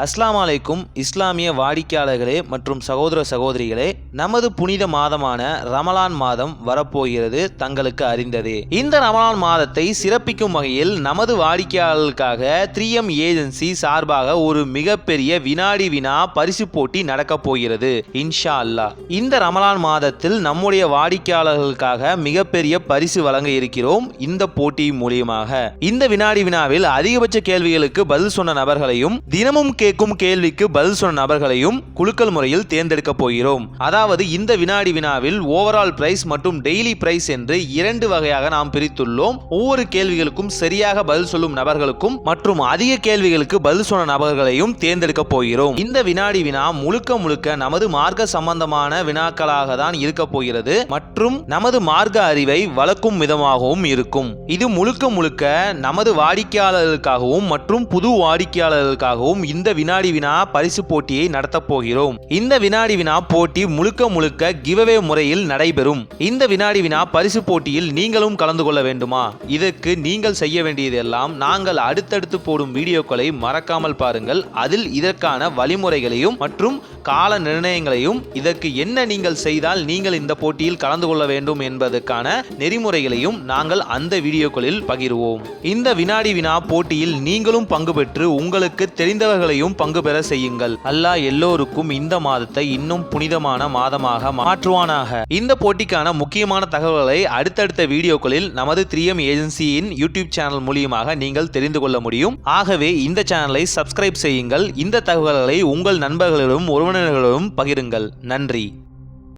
அஸ்லாம் அலைக்கும் இஸ்லாமிய வாடிக்கையாளர்களே மற்றும் சகோதர சகோதரிகளே நமது புனித மாதமான ரமலான் மாதம் வரப்போகிறது தங்களுக்கு அறிந்ததே. இந்த ரமலான் மாதத்தை சிறப்பிக்கும் வகையில் நமது வாடிக்கையாளர்களுக்காக த்ரீ எம் ஏஜென்சி சார்பாக ஒரு மிகப்பெரிய வினாடி வினா பரிசு போட்டி நடக்கப் போகிறது. இன்ஷா அல்லாஹ் இந்த ரமலான் மாதத்தில் நம்முடைய வாடிக்கையாளர்களுக்காக மிகப்பெரிய பரிசு வழங்க இருக்கிறோம் இந்த போட்டி மூலியமாக. இந்த வினாடி வினாவில் அதிகபட்ச கேள்விகளுக்கு பதில் சொன்ன நபர்களையும் தினமும் கேட்கும் கேள்விக்கு பதில் சொன்ன நபர்களையும் குலுக்கல் முறையில் தேர்ந்தெடுக்க போகிறோம். அதாவது இந்த வினாடி வினாவில் ஓவரால் பிரைஸ் மற்றும் டெய்லி பிரைஸ் என்று இரண்டு வகையாக நாம் பிரித்துள்ளோம். ஒவ்வொரு கேள்விகளுக்கும் சரியாக பதில் சொல்லும் நபர்களுக்கும் மற்றும் அதிக கேள்விகளுக்கு பதில் சொன்ன நபர்களையும் தேர்ந்தெடுக்க போகிறோம். இந்த வினாடி வினா முழுக்க முழுக்க நமது மார்க்க சம்பந்தமான வினாக்களாக தான் இருக்க போகிறது. மற்றும் நமது மார்க்க அறிவை வளர்க்கும் விதமாகவும் இருக்கும். இது முழுக்க முழுக்க நமது வாடிக்கையாளர்களுக்காகவும் மற்றும் புது வாடிக்கையாளர்களுக்காகவும் இந்த வினாடி வினா பரிசு போட்டியை நடத்தப் போகிறோம். இந்த வினாடி வினா போட்டி முழுக்க முழுக்க கிவவே முறையில் நடைபெறும். இந்த வினாடி வினா பரிசு போட்டியில் நீங்களும் கலந்து கொள்ள வேண்டுமா? இதற்கு நீங்கள் செய்ய வேண்டியதெல்லாம் நாங்கள் அடுத்தடுத்து போடும் வீடியோக்களை மறக்காமல் பாருங்கள். அதில் இதற்கான வழிமுறைகளையும் மற்றும் கால நிர்ணயங்களையும் இதற்கு என்ன நீங்கள் செய்தால் நீங்கள் இந்த போட்டியில் கலந்து கொள்ள வேண்டும் என்பதற்கான நெறிமுறைகளையும் நாங்கள் அந்த வீடியோக்களில் பகிர்வோம். இந்த வினாடி வினா போட்டியில் நீங்களும் பங்கு பெற்று உங்களுக்கு தெரிந்தவர்களையும் பங்கு பெற செய்யுங்கள். அல்லாஹ் எல்லோருக்கும் இந்த மாதத்தை இன்னும் புனிதமான மாதமாக மாற்றுவானாக. இந்த போட்டிக்கான முக்கியமான தகவல்களை அடுத்தடுத்த வீடியோக்களில் நமது த்ரீஎம் ஏஜென்சியின் யூடியூப் சேனல் மூலியமாக நீங்கள் தெரிந்து கொள்ள முடியும். ஆகவே இந்த சேனலை சப்ஸ்கிரைப் செய்யுங்கள். இந்த தகவல்களை உங்கள் நண்பர்களிடம் உறவினர்களிடம் பகிருங்கள். நன்றி.